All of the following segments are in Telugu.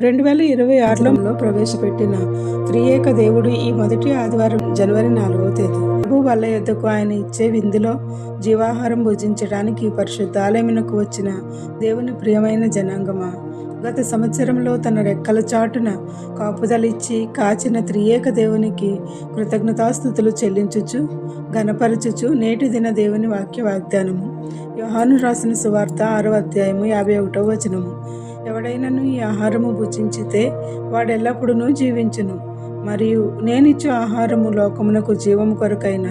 రెండు వేల ఇరవై ఆరులో ప్రవేశపెట్టిన త్రియేక దేవుడు ఈ మొదటి ఆదివారం జనవరి నాలుగవ తేదీ. ప్రభు వల్ల యొద్దకు ఆయన ఇచ్చే విందులో జీవాహారం భుజించడానికి పరిశుద్ధాలయమునకు వచ్చిన దేవుని ప్రియమైన జనాంగమా గత సంవత్సరంలో తన రెక్కల చాటున కాపుదలిచ్చి కాచిన త్రియేక దేవునికి కృతజ్ఞతాస్థుతులు చెల్లించుచు ఘనపరచుచు నేటి దిన దేవుని వాక్య వాగ్దానము యోహాను రాసిన సువార్త ఆరో అధ్యాయము యాభై ఒకటో వచనము. ఎవడైనను ఈ ఆహారము భుజించితే వాడెల్లప్పుడూ జీవించును. మరియు నేనిచ్చు ఆహారము లోకమునకు జీవము కొరకైన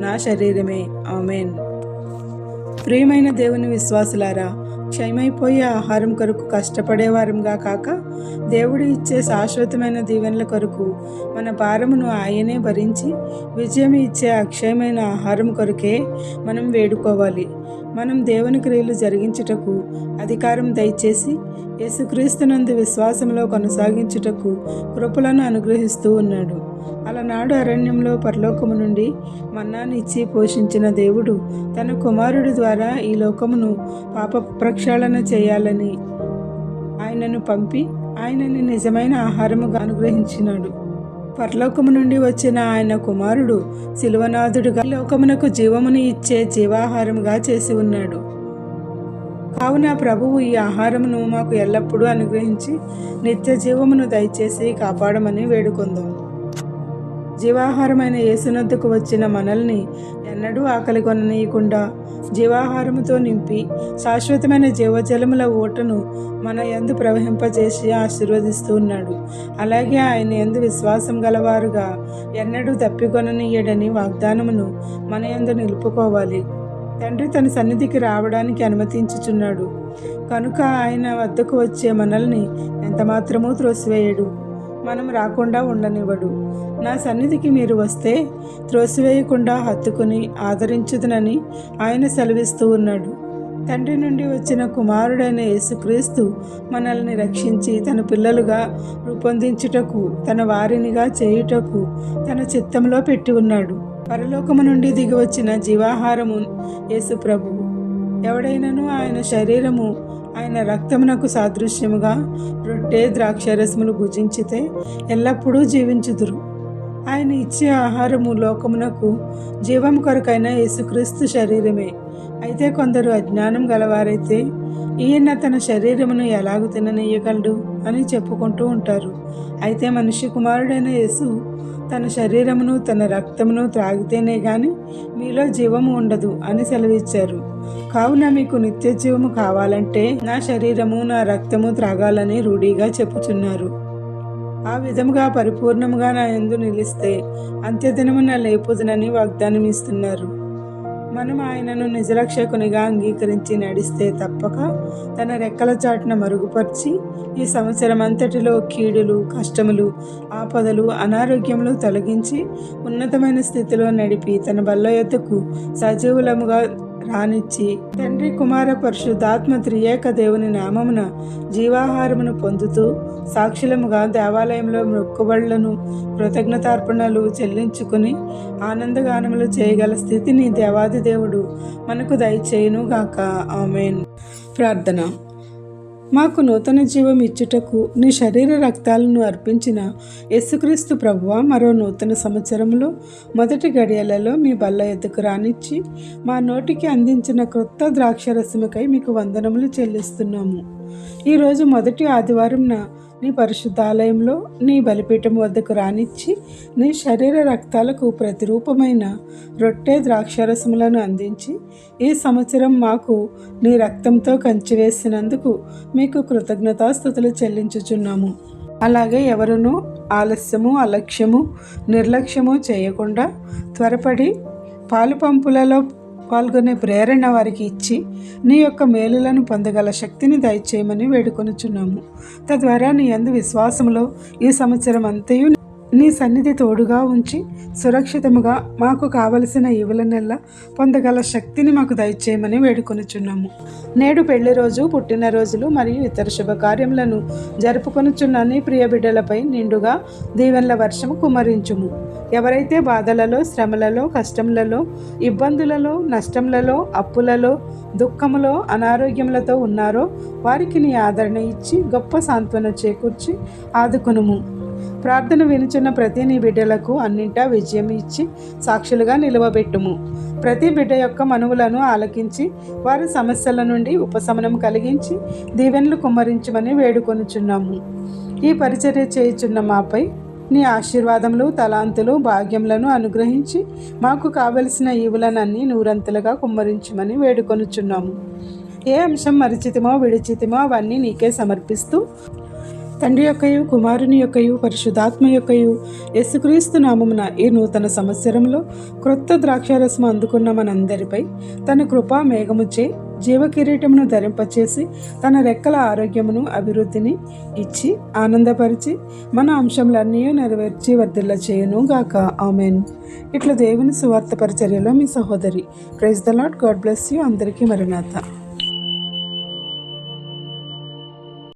నా శరీరమే. ఆమెన్. ప్రియమైన దేవుని విశ్వాసులారా క్షయమైపోయే ఆహారం కొరకు కష్టపడేవారంగా కాక దేవుడు ఇచ్చే శాశ్వతమైన దీవెనల కొరకు మన భారమును ఆయనే భరించి విజయం ఇచ్చే అక్షయమైన ఆహారం కొరకే మనం వేడుకోవాలి. మనం దేవుని క్రియలు జరిగించుటకు అధికారం దయచేసి యేసుక్రీస్తునందు విశ్వాసంలో కొనసాగించుటకు కృపలను అనుగ్రహిస్తూ ఉన్నాడు. అలనాడు అరణ్యంలో పరలోకము నుండి మన్నాన్ని ఇచ్చి పోషించిన దేవుడు తన కుమారుడి ద్వారా ఈ లోకమును పాప ప్రక్షాళన చేయాలని ఆయనను పంపి ఆయనని నిజమైన ఆహారముగా అనుగ్రహించినాడు. పరలోకము నుండి వచ్చిన ఆయన కుమారుడు శిలువనాథుడుగా లోకమునకు జీవమును ఇచ్చే జీవాహారముగా చేసి ఉన్నాడు. కావున ప్రభువు ఈ ఆహారమును మాకు ఎల్లప్పుడూ అనుగ్రహించి నిత్య జీవమును దయచేసి కాపాడమని వేడుకుందాం. జీవాహారమైన యేసునద్దుకు వచ్చిన మనల్ని ఎన్నడూ ఆకలి కొననీయకుండా జీవాహారముతో నింపి శాశ్వతమైన జీవజలముల ఓటను మన ఎందు ప్రవహింపజేసి ఆశీర్వదిస్తూ ఉన్నాడు. అలాగే ఆయన ఎందు విశ్వాసం గలవారుగా ఎన్నడూ తప్పికొననీయడని వాగ్దానమును మన ఎందు నిలుపుకోవాలి. తండ్రి తన సన్నిధికి రావడానికి అనుమతించుచున్నాడు. కనుక ఆయన వద్దకు వచ్చే మనల్ని ఎంతమాత్రమూ త్రోసివేయడు. మనం రాకుండా ఉండనివ్వడు. నా సన్నిధికి మీరు వస్తే త్రోసివేయకుండా హత్తుకుని ఆదరించుదునని ఆయన సెలవిస్తూ ఉన్నాడు. తండ్రి నుండి వచ్చిన కుమారుడైన యేసుక్రీస్తు మనల్ని రక్షించి తన పిల్లలుగా రూపొందించుటకు తన వారినిగా చేయుటకు తన చిత్తంలో పెట్టి ఉన్నాడు. పరలోకము నుండి దిగి వచ్చిన జీవాహారము యేసు ప్రభువు. ఎవడైనను ఆయన శరీరము ఆయన రక్తమునకు సాదృశ్యముగా రొట్టె ద్రాక్షరసములు భుజించితే ఎల్లప్పుడూ జీవించుదురు. ఆయన ఇచ్చే ఆహారము లోకమునకు జీవం కొరకైన యేసుక్రీస్తు శరీరమే. అయితే కొందరు అజ్ఞానం గలవారైతే ఈయన తన శరీరమును ఎలాగ తిననీయగలడు అని చెప్పుకుంటూ ఉంటారు. అయితే మనిషి కుమారుడైన యేసు తన శరీరమును తన రక్తమును త్రాగితేనే గాని మీలో జీవము ఉండదు అని సెలవిచ్చారు. కావున మీకు నిత్య జీవము కావాలంటే నా శరీరము నా రక్తము త్రాగాలని రూఢీగా చెప్పుచున్నారు. ఆ విధముగా పరిపూర్ణముగా నా ఎందు నిలిస్తే అంత్యదినము నా లేపుదనని వాగ్దానం ఇస్తున్నారు మనం ఆయనను నిజరక్షకునిగా అంగీకరించి నడిస్తే తప్పక తన రెక్కల చాటున మరుగుపరిచి ఈ సంవత్సరం అంతటిలో కీడులు కష్టములు ఆపదలు అనారోగ్యములు తొలగించి ఉన్నతమైన స్థితిలో నడిపి తన బల్ల ఎత్తుకు సజీవులముగా రానిచ్చి తండ్రి కుమార పరిశుద్ధాత్మ త్రియేక దేవుని నామమున జీవాహారమును పొందుతూ సాక్షులముగా దేవాలయంలో మొక్కుబళ్ళను కృతజ్ఞతార్పణలు చెల్లించుకుని ఆనందగానములు చేయగల స్థితిని దేవాది దేవుడు మనకు దయచేయును గాక ఆమెన్. ప్రార్థన. మాకు నూతన జీవం ఇచ్చుటకు నీ శరీర రక్తాలను అర్పించిన యేసుక్రీస్తు ప్రభువ మరో నూతన సంవత్సరంలో మొదటి గడియలలో మీ బల్ల ఎద్దుకు రానిచ్చి మా నోటికి అందించిన క్రొత్త ద్రాక్షరసముకై మీకు వందనములు చెల్లిస్తున్నాము. ఈరోజు మొదటి ఆదివారంన నీ పరిశుద్ధాలయంలో నీ బలిపీఠం వద్దకు రానిచ్చి నీ శరీర రక్తాలకు ప్రతిరూపమైన రొట్టె ద్రాక్షరసములను అందించి ఈ సంవత్సరం మాకు నీ రక్తంతో కంచివేసినందుకు మీకు కృతజ్ఞతాస్థుతులు చెల్లించుచున్నాము. అలాగే ఎవరునూ ఆలస్యము అలక్ష్యము నిర్లక్ష్యము చేయకుండా త్వరపడి పాలు పంపులలో పాల్గొనే ప్రేరణ వారికి ఇచ్చి నీ యొక్క మేలులను పొందగల శక్తిని దయచేయమని వేడుకొనుచున్నాము. తద్వారా నీ అందు విశ్వాసంలో ఈ సంవత్సరం అంతయు నీ సన్నిధి తోడుగా ఉంచి సురక్షితముగా మాకు కావలసిన ఈవులనెల్లా పొందగల శక్తిని మాకు దయచేయమని వేడుకొనుచున్నాము. నేడు పెళ్ళి రోజు పుట్టినరోజులు మరియు ఇతర శుభకార్యములను జరుపుకొనుచున్న నీ ప్రియ బిడ్డలపై నిండుగా దీవెనల వర్షము కుమరించుము. ఎవరైతే బాధలలో శ్రమలలో కష్టములలో ఇబ్బందులలో నష్టములలో అప్పులలో దుఃఖములో అనారోగ్యములతో ఉన్నారో వారికి నీ ఆదరణ ఇచ్చి గొప్ప సాంత్వన చేకూర్చి ఆదుకునుము. ప్రార్థన వినుచున్న ప్రతి నీ బిడ్డలకు అన్నింటా విజయం ఇచ్చి సాక్షులుగా నిలవబెట్టుము. ప్రతి బిడ్డ యొక్క మనువులను ఆలకించి వారి సమస్యల నుండి ఉపశమనం కలిగించి దీవెనలు కుమ్మరించమని వేడుకొనుచున్నాము. ఈ పరిచర్య చేయుచున్న మాపై నీ ఆశీర్వాదములు తలాంతులు భాగ్యములను అనుగ్రహించి మాకు కావలసిన ఈవులనన్నీ నూరంతులుగా కుమ్మరించమని వేడుకొనుచున్నాము. ఏ అంశం మరిచితిమో విడిచితిమో అవన్నీ నీకే సమర్పిస్తూ తండ్రి యొక్కయు కుమారుని యొక్కయు పరిశుధాత్మ యొక్కయు యేసుక్రీస్తు నామమున ఈ నూతన సంవత్సరంలో క్రొత్త ద్రాక్షారసము అందుకున్న మనందరిపై తన కృపా మేఘముచే జీవకిరీటమును ధరింపచేసి తన రెక్కల ఆరోగ్యమును అభివృద్ధిని ఇచ్చి ఆనందపరిచి మన అంశములన్నీ నెరవేర్చి వర్ధిల్ల చేయును గాక ఆమెన్. ఇట్లా దేవుని సువార్త పరిచర్యలో మీ సహోదరి praise the lord God bless you. అందరికీ మరణాత.